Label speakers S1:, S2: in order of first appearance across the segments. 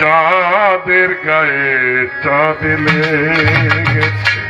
S1: চাঁদের গায়ে চাঁদ লেগেছে।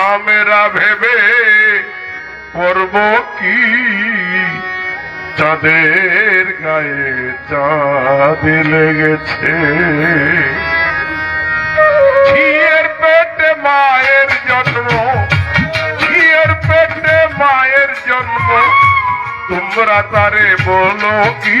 S1: আমার ভেবে করব কি? চাঁদের গায়ে চাঁদ লেগেছে। ঝিয়ের পেটে মায়ের জন্ম, ঝিয়ের পেটে মায়ের জন্ম। তোমরা তারে বলো কি?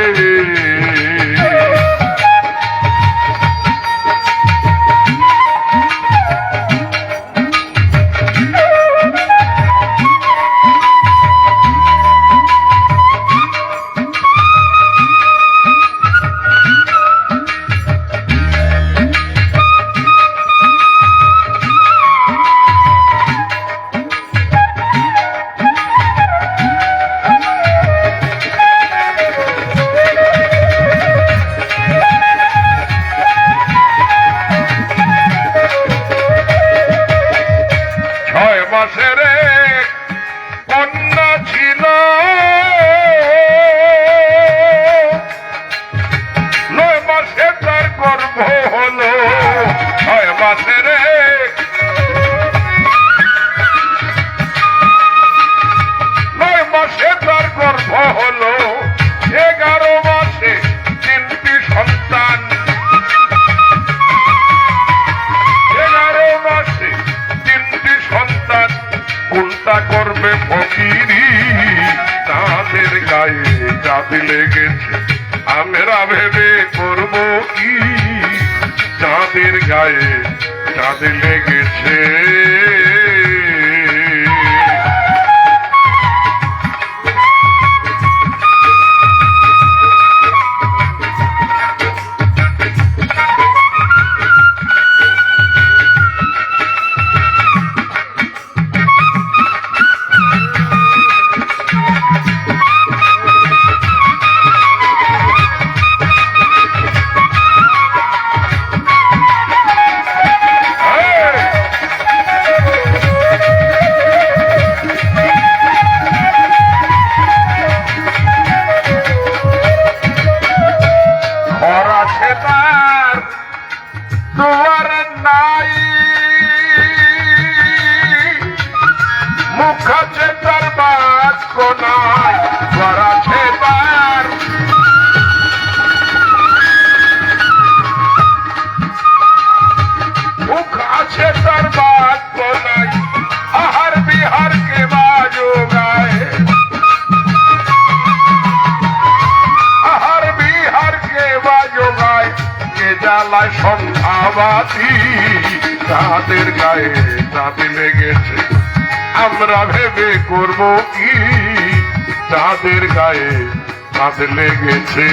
S1: এক কন্যা ছিল। নয় মাসে তার গর্ভ হলো নয় মাসের কোনটা করবে ফকিরি, তাদের গায়ে চাঁদ লেগেছে। আমরা ভেবে করব কি? চাঁদের গায়ে চাঁদ লেগেছে। দুয়ার নাই। মুখ আছে তার বাস কোনায় ঘর আছে জ্বালায় সন্ধ্যাবাতি। তাদের গায়ে দাবি লেগেছে। আমরা ভেবে করব কি? তাদের গায়ে দাবি লেগেছে।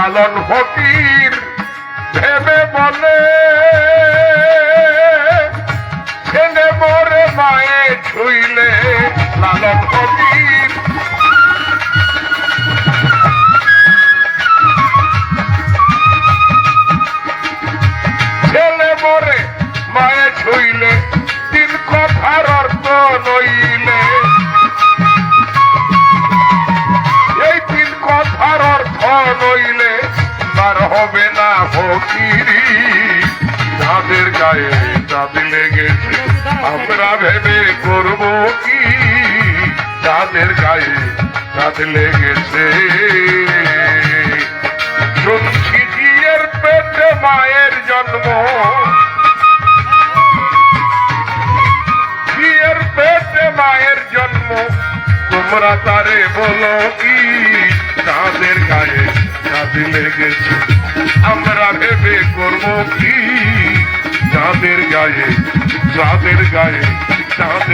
S1: লালন ফকির ভেবে বলে, ছেলে মরে মায়ে ছুইলে লালন ফকির। ছেলে মরে মায়ে ছুইলে তিন কথার অর্থ নইলে করব কি তাদের গায়ে চাঁদ লেগেছে। শুনছি পেটে মায়ের জন্ম। মায়ের জন্ম। তোমরা তারে বলো কি? তাদের গায়ে চাঁদ লেগেছে। আমরা ভেবে করব কি? চাঁদের গায়ে চাঁদের গায়ে চাঁদ